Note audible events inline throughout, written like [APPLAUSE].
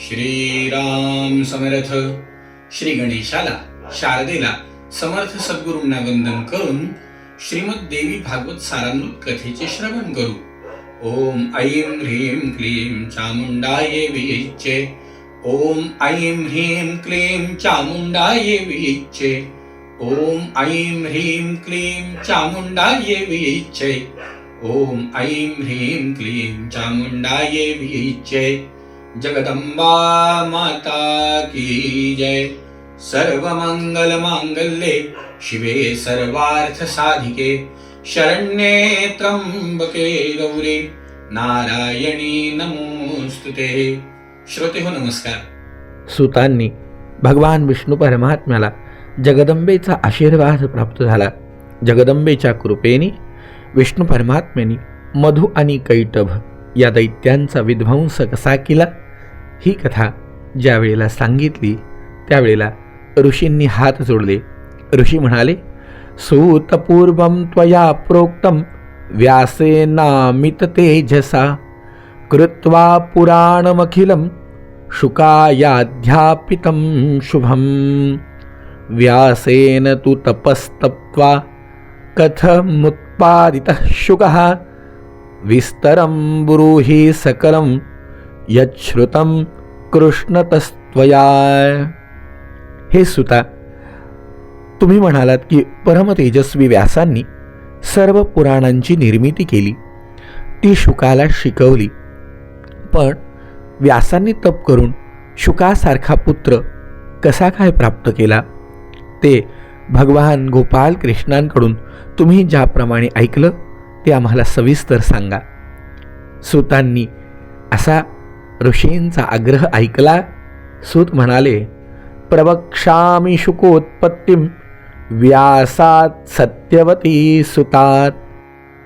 श्रीराम समर्थ. श्री गणेशाला शारदेला समर्थ सद्गुरूंना वंदन करून श्रीमद देवी भागवत सारामृत कथेचे श्रवण करू. ओम ऐं ह्रीं क्लीं चामुंडाये विचे ओम ऐं ह्रीं क्लीं चामुंडाये विचे ओम ऐं ह्रीं क्लीं चामुंडाये विचे ओम ऐं ह्रीं क्लीं चामुंडाये विचे जगदंबा माता की जय। सर्वमंगल मांगल्ये शिवे सर्वार्थ साधिके शरण्ये त्र्यंबके गौरी नारायणी नमोस्तुते श्रोते हो नमस्कार। सुतांनी भगवान विष्णू परमात्म्याला जगदंबेचा आशीर्वाद प्राप्त झाला. जगदंबेच्या कृपेने विष्णू परमात्म्याने मधु आणि कैटभ या दैत्यांचा विध्वंस कसा केला? ही कथा ज्या वेळेला सांगितली त्यावेळेला ऋषींनी हात जोडले. ऋषी म्हणाले सूतपूर्वं त्वया प्रोक्तं व्यासेनामित तेजसा कृत्वा पुराणमखिलं शुकायाध्यापितं शुभं व्यासेन तु तपस्तप्त्वा कथमुत्पादितः शुकः विस्तरं ब्रूहि सकलं यच्छ्रुतम कृष्णतस्त्वया हे सुता तुम्ही म्हणालात की परमतेजस्वी व्यासांनी सर्व पुराणांची निर्मिती केली. ती शुकाला शिकवली. पण व्यासांनी तप करून शुकासारखा पुत्र कसा काय प्राप्त केला? ते भगवान गोपाल कृष्णांकडून तुम्ही ज्याप्रमाणे ऐकलं ते आम्हाला सविस्तर सांगा. सुतांनी असा ऋषींचा आग्रह ऐकला. सूत म्हणाले प्रवक्षामि शुकोत्पत्तीं व्यासात सत्यवती सुतात।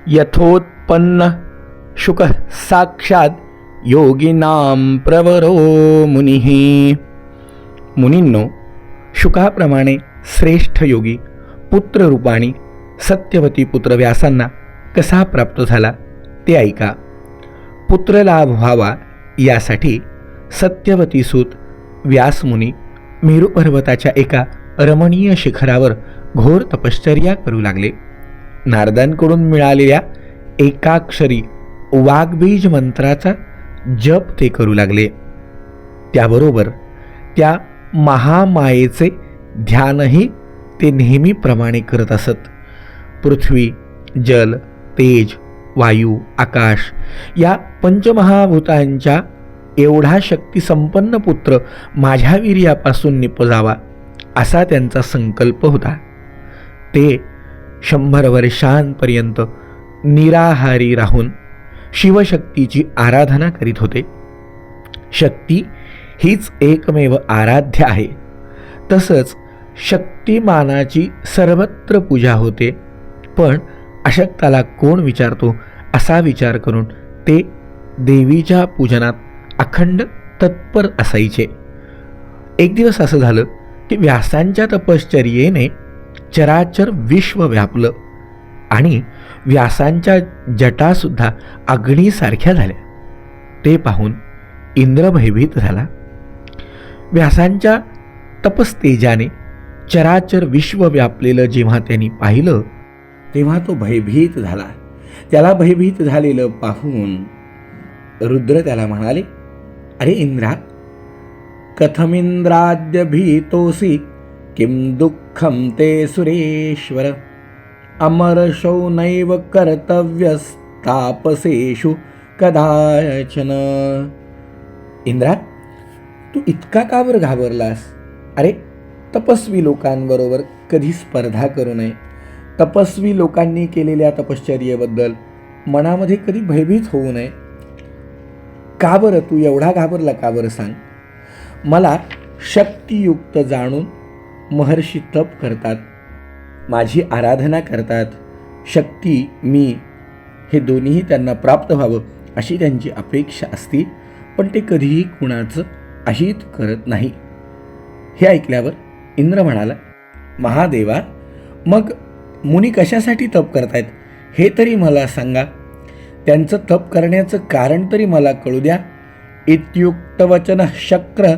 यथोत्पन्न शुक साक्षात योगिनाम प्रवरो मुनिः। मुनींनो शुकाप्रमाणे श्रेष्ठ योगी पुत्ररूपाणी सत्यवती पुत्र व्यासांना कसा प्राप्त झाला ते ऐका. पुत्रलाभ व्हावा यासाठी सत्यवती सूत व्यासमुनी मेरू पर्वताच्या एका रमणीय शिखरावर घोर तपश्चर्या करू लागले. नारदांकडून मिळालेल्या एकाक्षरी वाघबीज मंत्राचा जप ते करू लागले. त्याबरोबर त्या महामायेचे ध्यानही ते नेहमीप्रमाणे करत असत. पृथ्वी जल तेज वायू आकाश या पंचमहाभूतांच्या एवढा शक्तिसंपन्न पुत्र माझ्या वीर्यापासून निपजावा असा त्यांचा संकल्प होता. ते शंभर वर्षांपर्यंत निराहारी राहून शिवशक्तीची आराधना करीत होते. शक्ती हीच एकमेव आराध्य आहे. तसंच शक्तिमानाची सर्वत्र पूजा होते. पण अशक्ताला कोण विचारतो असा विचार करून ते देवीच्या पूजनात अखंड तत्पर असायचे. एक दिवस असं झालं की व्यासांच्या तपश्चर्येने चराचर विश्व व्यापलं आणि व्यासांच्या जटासुद्धा अग्नीसारख्या झाल्या. ते पाहून इंद्र भयभीत झाला. व्यासांच्या तपस्तेजाने चराचर विश्व व्यापलेलं जेव्हा त्यांनी पाहिलं तेव्हा तो भयभीत झाला. त्याला भयभीत झालेलं पाहून रुद्र त्याला म्हणाले अरे इंद्रा कथमिंद्राद्य भीतोसी किं दुःखं ते सुरेश्वर? अमरशौ नैव कर्तव्यस्तापसेषु कदाचन. इंद्रा तू इतका का घाबरलास? अरे तपस्वी लोकांबरोबर कधी स्पर्धा करू नये. तपस्वी लोकांनी केलेल्या तपश्चर्येबद्दल मनामध्ये कधी भयभीत होऊ नये. का बरं तू एवढा घाबरला का बरं सांग. मला शक्तियुक्त जाणून महर्षी तप करतात. माझी आराधना करतात. शक्ती मी हे दोन्हीही त्यांना प्राप्त व्हावं अशी त्यांची अपेक्षा असते पण ते कधीही कुणाचं अहित करत नाही. हे ऐकल्यावर इंद्र म्हणाला महादेवा मग मुनी कशासाठी तप करतायत? हे तरी मला सांगा. त्यांचं तप करण्याचं कारण तरी मला कळू द्या. इत्युक्तवचनः शक्र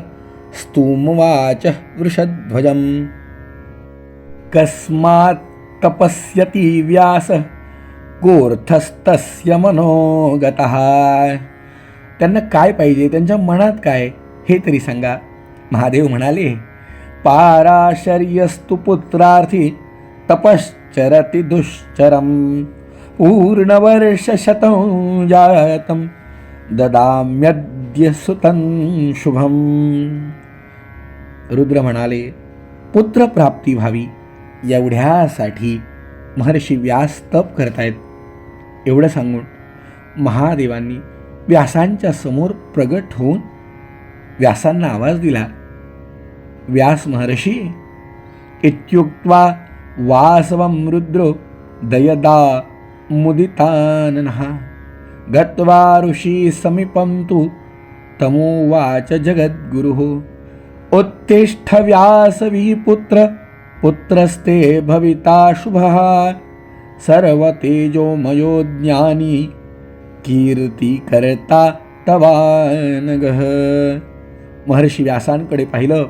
स्तूमवाच वृषध्वजम. कस्मात् तपस्यति व्यास कोर्थस्तस्य मनोगत. त्यांना काय पाहिजे? त्यांच्या मनात काय? हे तरी सांगा. महादेव म्हणाले पाराशर्यस्तु पुत्रार्थी तपश्चरति दुश्चरं पूर्णवर्षशतं जातं ददाम्यद्य सुतं शुभम। रुद्र म्हणाले पुत्रप्राप्ती व्हावी एवढ्यासाठी महर्षी व्यास तप करतायत. एवढं सांगून महादेवांनी व्यासांच्या समोर प्रगट होऊन व्यासांना आवाज दिला व्यास महर्षी इत्युक्त्वा वासवं रुद्रो दयदा मुदिताननः। गत्वा ऋषी समीपं तु तमोवाच जगद्गुरुः। उत्तिष्ठ व्यासवी पुत्र पुत्रस्ते भविता शुभः। सर्वतेजोमयो ज्ञानी कीर्तिकर्ता तवानगः। महर्षी व्यासांकडे पाहिलं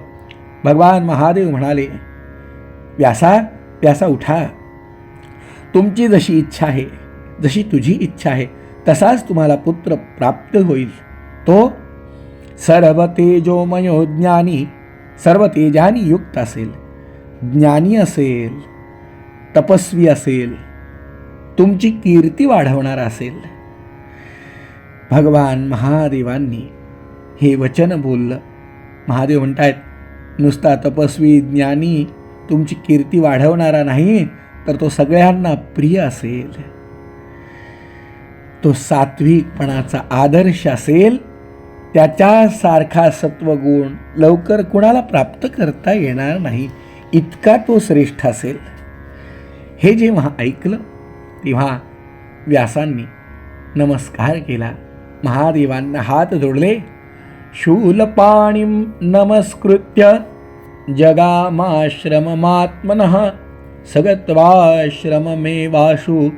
भगवान महादेव म्हणाले व्यासा प्यासा उठा. तुमची जशी इच्छा आहे जशी तुझी इच्छा आहे तसाच तुम्हाला पुत्र प्राप्त होईल. तो सर्व तेजोमयो ज्ञानी सर्व तेजानी युक्त असेल. ज्ञानी असेल तपस्वी असेल तुमची कीर्ती वाढवणारा असेल. भगवान महादेवांनी हे वचन बोललं. महादेव म्हणतायत नुसता तपस्वी ज्ञानी तुमची कीर्ती वाढवणारा नाही तर तो सगळ्यांना प्रिय असेल. तो सात्विकपणाचा आदर्श असेल त्याच्यासारखा सत्वगुण लवकर कुणाला प्राप्त करता येणार नाही इतका तो श्रेष्ठ असेल. हे जेव्हा ऐकलं तेव्हा व्यासांनी नमस्कार केला. महादेवांना हात जोडले. शूलपाणी नमस्कृत्य. जगामाश्रममात्मनः सगत्वाश्रममेवाशु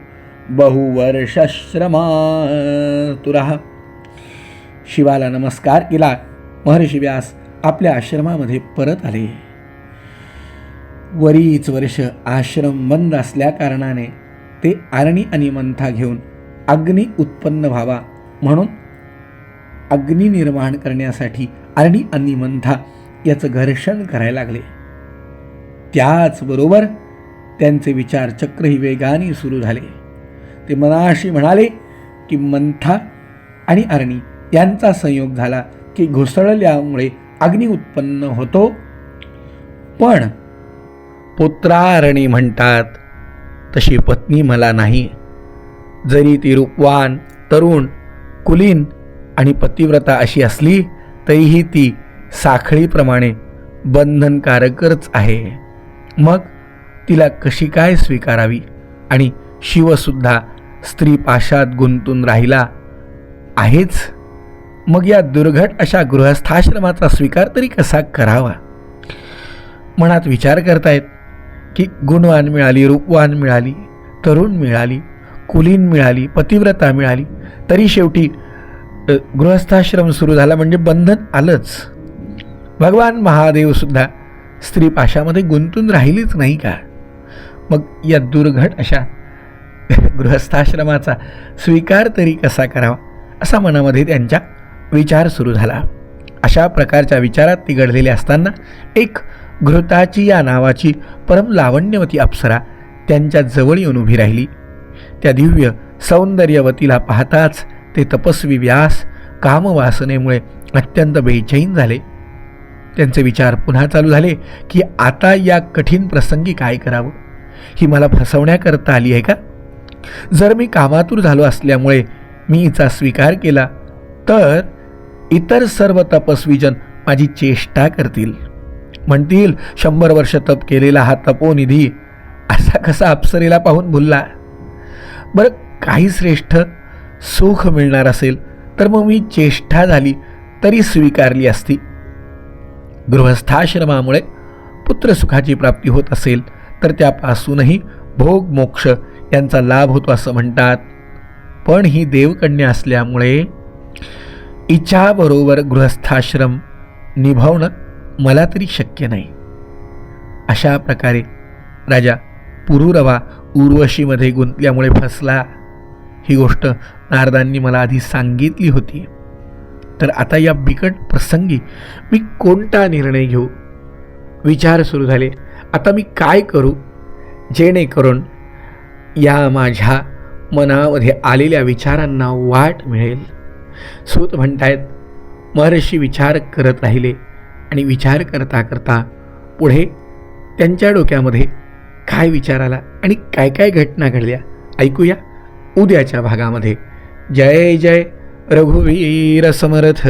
बहुवर्षश्रमातुरः। शिवाला नमस्कार. केला महर्षी व्यास आपल्या आश्रमामध्ये परत आले. वरीच वर्ष आश्रम बंद असल्या कारणाने ते आरणी आणि मंथा घेऊन अग्नी उत्पन्न व्हावा म्हणून अग्नी निर्माण करण्यासाठी आरणी आणि मंथा याचं घर्षण करायला लागले. त्याचबरोबर त्यांचे विचार चक्रही वेगाने सुरू झाले. ते मनाशी म्हणाले की मंथा आणि अरणी यांचा संयोग झाला की घुसळल्यामुळे अग्नी उत्पन्न होतो. पण पुत्रारणी म्हणतात तशी पत्नी मला नाही. जरी ती रूपवान तरुण कुलीन आणि पतिव्रता अशी असली तरीही ती साखळीप्रमाणे बंधनकारकच आहे. मग तिला कशी काय स्वीकारावी? आणि शिवसुद्धा स्त्री पाशात गुंतून राहिला आहेच? मग या दुर्घट अशा गृहस्थाश्रमाचा स्वीकार तरी कसा करावा? मनात विचार करतायत की गुणवान मिळाली रूपवान मिळाली तरुण मिळाली कुलीन मिळाली पतिव्रता मिळाली तरी शेवटी गृहस्थाश्रम सुरू झाला म्हणजे बंधन आलंच. भगवान महादेवसुद्धा स्त्री पाशामध्ये गुंतून राहिलीच नाही का? मग या दुर्घट अशा [LAUGHS] गृहस्थाश्रमाचा स्वीकार तरी कसा करावा? असा मनामध्ये त्यांच्या विचार सुरू झाला. अशा प्रकारच्या विचारात ती घडलेली असताना एक घृताची या नावाची परम लावण्यवती अप्सरा त्यांच्या जवळ येऊन उभी राहिली. त्या दिव्य सौंदर्यवतीला पाहताच ते तपस्वी व्यास कामवासनेमुळे अत्यंत बेचैन झाले. त्यांचे विचार पुन्हा चालू झाले की आता या कठीण प्रसंगी काय करावं? ही मला फसवण्याकरता आली आहे का? जर मी कामातूर झालो असल्यामुळे मी हिचा स्वीकार केला तर इतर सर्व तपस्वीजन माझी चेष्टा करतील. म्हणतील शंभर वर्ष तप केलेला हा तपोनिधी असा कसा अप्सरेला पाहून भुलला? बरं काही श्रेष्ठ सुख मिळणार असेल तर मग मी चेष्टा झाली तरी स्वीकारली असती. गृहस्थाश्रमामुळे पुत्रसुखाची प्राप्ती होत असेल तर त्यापासूनही भोग मोक्ष यांचा लाभ होतो असं म्हणतात. पण ही देवकन्या असल्यामुळे इच्छाबरोबर गृहस्थाश्रम निभावणं मला तरी शक्य नाही. अशा प्रकारे राजा पुरुरवा उर्वशीमध्ये गुंतल्यामुळे फसला. ही गोष्ट नारदांनी मला आधी सांगितली होती. तर आता या बिकट प्रसंगी मी कोणता निर्णय घेऊ? विचार सुरू झाले. आता मी काय करू? जेणेकरून या माझ्या मनामध्ये आलेल्या विचारांना वाट मिळेल. सूत म्हणतायत महर्षी विचार करत राहिले आणि विचार करता करता पुढे त्यांच्या डोक्यामध्ये काय विचार आला आणि काय काय घटना घडल्या? ऐकूया उद्याच्या भागामध्ये. जय जय रघुवीर समर्थ।